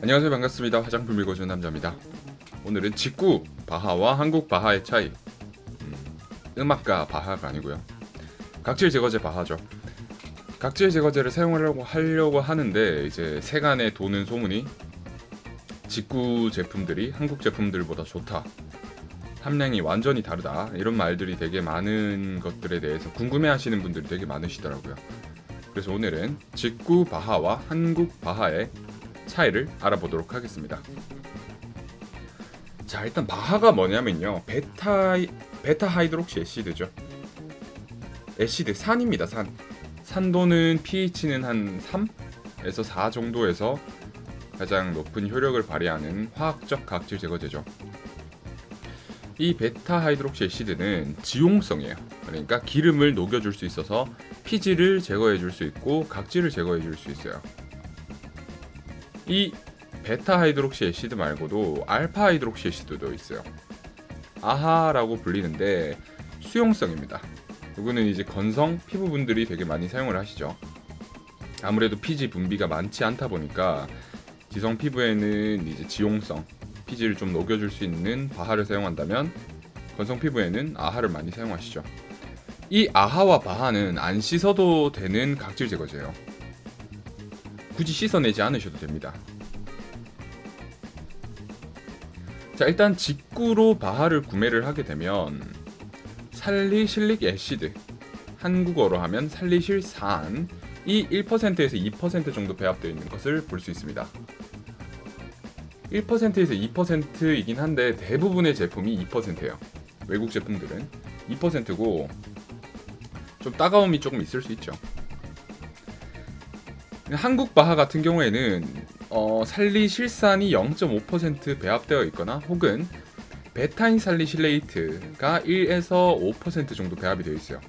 안녕하세요. 반갑습니다. 화장품 읽어주는 남자입니다. 오늘은 직구 바하와 한국 바하의 차이. 음, 악가 바하가 아니고요. 각질 제거제 바하죠. 각질 제거제를 사용하려고 하려고 하는데 이제 세간에 도는 소문이 직구 제품들이 한국 제품들보다 좋다. 함량이 완전히 다르다. 이런 말들이 되게 많은 것들에 대해서 궁금해하시는 분들이 되게 많으시더라고요. 그래서 오늘은 직구 바하와 한국 바하의 차이를 알아보도록 하겠습니다. 자, 일단 바하가 뭐냐면요. 베타 베타 하이드록시 애시드죠. 애시드 산입니다. 산. 산도는 pH는 한 3에서 4 정도에서 가장 높은 효력을 발휘하는 화학적 각질 제거제죠. 이 베타 하이드록시 애시드는 지용성이에요. 그러니까 기름을 녹여줄 수 있어서 피지를 제거해줄 수 있고 각질을 제거해줄 수 있어요. 이 베타 하이드록시 애시드 말고도 알파 하이드록시 애시드도 있어요. 아하라고 불리는데 수용성입니다. 이거는 이제 건성 피부분들이 되게 많이 사용을 하시죠. 아무래도 피지 분비가 많지 않다 보니까 지성 피부에는 이제 지용성, 피지를 좀 녹여줄 수 있는 바하를 사용한다면 건성 피부에는 아하를 많이 사용하시죠. 이 아하와 바하는 안 씻어도 되는 각질 제거제예요. 굳이 씻어내지 않으셔도 됩니다. 자 일단 직구로 바하를 구매를 하게 되면 살리실릭 애시드 한국어로 하면 살리실 산이 1%에서 2% 정도 배합되어 있는 것을 볼 수 있습니다. 1%에서 2%이긴 한데 대부분의 제품이 2%예요. 외국 제품들은 2%고 좀 따가움이 조금 있을 수 있죠. 한국 바하 같은 경우에는 어, 살리실산이 0.5% 배합되어 있거나 혹은 베타인 살리실레이트가 1에서 5% 정도 배합이 되어 있어요.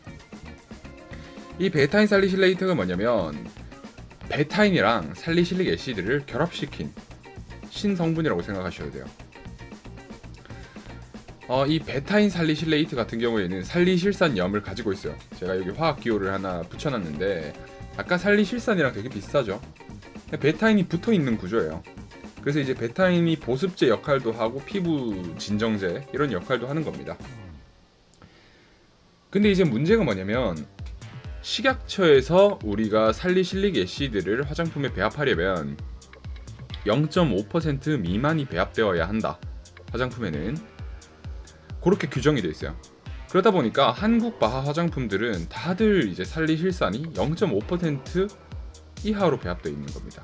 이 베타인 살리실레이트가 뭐냐면 베타인이랑 살리실릭 애시드를 결합시킨 신성분이라고 생각하셔야 돼요. 어, 이 베타인 살리실레이트 같은 경우에는 살리실산염을 가지고 있어요. 제가 여기 화학 기호를 하나 붙여놨는데 아까 살리 실산이랑 되게 비슷하죠. 베타인이 붙어 있는 구조예요. 그래서 이제 베타인이 보습제 역할도 하고 피부 진정제 이런 역할도 하는 겁니다. 근데 이제 문제가 뭐냐면 식약처에서 우리가 살리실릭 애시드를 화장품에 배합하려면 0.5% 미만이 배합되어야 한다. 화장품에는 그렇게 규정이 되어 있어요. 그러다 보니까 한국 바하 화장품들은 다들 이제 살리실산이 0.5% 이하로 배합되어 있는 겁니다.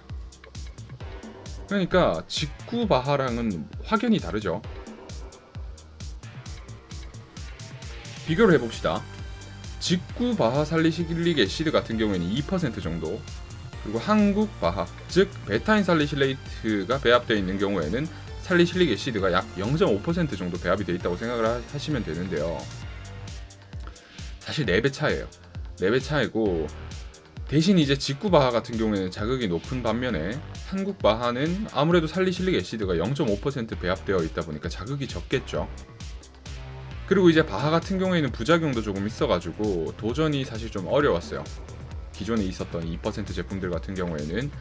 그러니까 직구 바하랑은 확연히 다르죠. 비교를 해봅시다. 직구 바하 살리실릭 애시드 같은 경우에는 2% 정도, 그리고 한국 바하, 즉 베타인 살리실레이트가 배합되어 있는 경우에는 살리실릭 애시드가 약 0.5% 정도 배합이 되어 있다고 생각을 하시면 되는데요. 사실 4배 차이에요. 4배 차이고 대신 이제 직구 바하 같은 경우에는 자극이 높은 반면에 한국 바하는 아무래도 살리실릭 애시드가 0.5% 배합되어 있다 보니까 자극이 적겠죠. 그리고 이제 바하 같은 경우에는 부작용도 조금 있어가지고 도전이 사실 좀 어려웠어요. 기존에 있었던 2% 제품들 같은 경우에는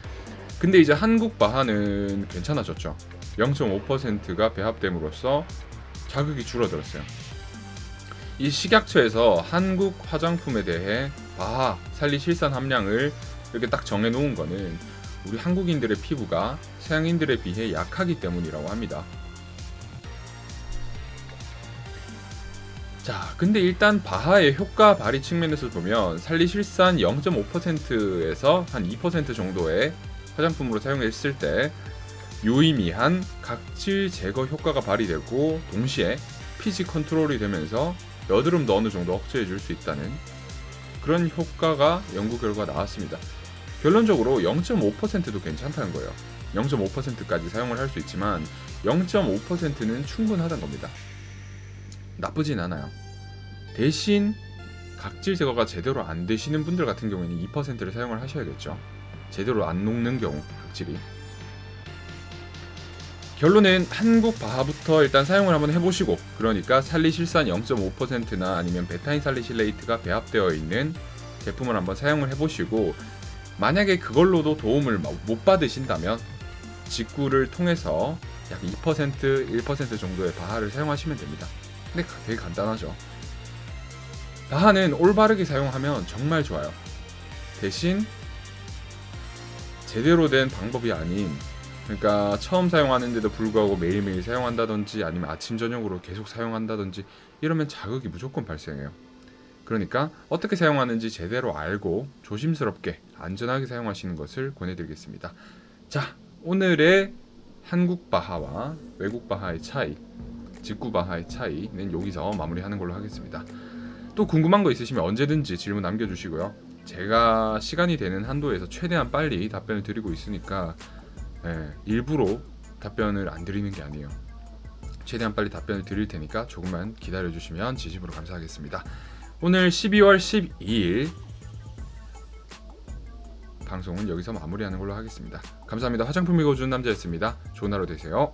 근데 이제 한국 바하는 괜찮아졌죠. 0.5%가 배합됨으로써 자극이 줄어들었어요. 이 식약처에서 한국 화장품에 대해 바하 살리 실산 함량을 이렇게 딱 정해 놓은 거는 우리 한국인들의 피부가 서양인들에 비해 약하기 때문이라고 합니다. 자, 근데 일단 바하의 효과 발휘 측면에서 보면 살리실산 0.5%에서 한 2% 정도의 화장품으로 사용했을 때 유의미한 각질 제거 효과가 발휘되고 동시에 피지 컨트롤이 되면서 여드름도 어느 정도 억제해 줄 수 있다는 그런 효과가 연구 결과 나왔습니다. 결론적으로 0.5%도 괜찮다는 거예요. 0.5%까지 사용을 할 수 있지만 0.5%는 충분하다는 겁니다. 나쁘진 않아요. 대신 각질 제거가 제대로 안 되시는 분들 같은 경우에는 2%를 사용을 하셔야겠죠. 제대로 안 녹는 경우 각질이. 결론은 한국 바하부터 일단 사용을 한번 해보시고 그러니까 살리실산 0.5%나 아니면 베타인 살리실레이트가 배합되어 있는 제품을 한번 사용을 해보시고 만약에 그걸로도 도움을 못 받으신다면 직구를 통해서 약 2% 1% 정도의 바하를 사용하시면 됩니다. 근데 가- 되게 간단하죠. 바하는 올바르게 사용하면 정말 좋아요. 대신 제대로 된 방법이 아닌 그러니까 처음 사용하는데도 불구하고 매일매일 사용한다든지 아니면 아침 저녁으로 계속 사용한다든지 이러면 자극이 무조건 발생해요. 그러니까 어떻게 사용하는지 제대로 알고 조심스럽게 안전하게 사용하시는 것을 권해드리겠습니다. 자, 오늘의 한국 바하와 외국 바하의 차이, 직구 바하의 차이는 여기서 마무리하는 걸로 하겠습니다. 또 궁금한 거 있으시면 언제든지 질문 남겨주시고요. 제가 시간이 되는 한도에서 최대한 빨리 답변을 드리고 있으니까 예, 일부러 답변을 안 드리는 게 아니에요. 최대한 빨리 답변을 드릴 테니까 조금만 기다려 주시면 진심으로 감사하겠습니다. 오늘 12월 12일 방송은 여기서 마무리하는 걸로 하겠습니다. 감사합니다. 화장품 읽어주는 남자였습니다. 좋은 하루 되세요.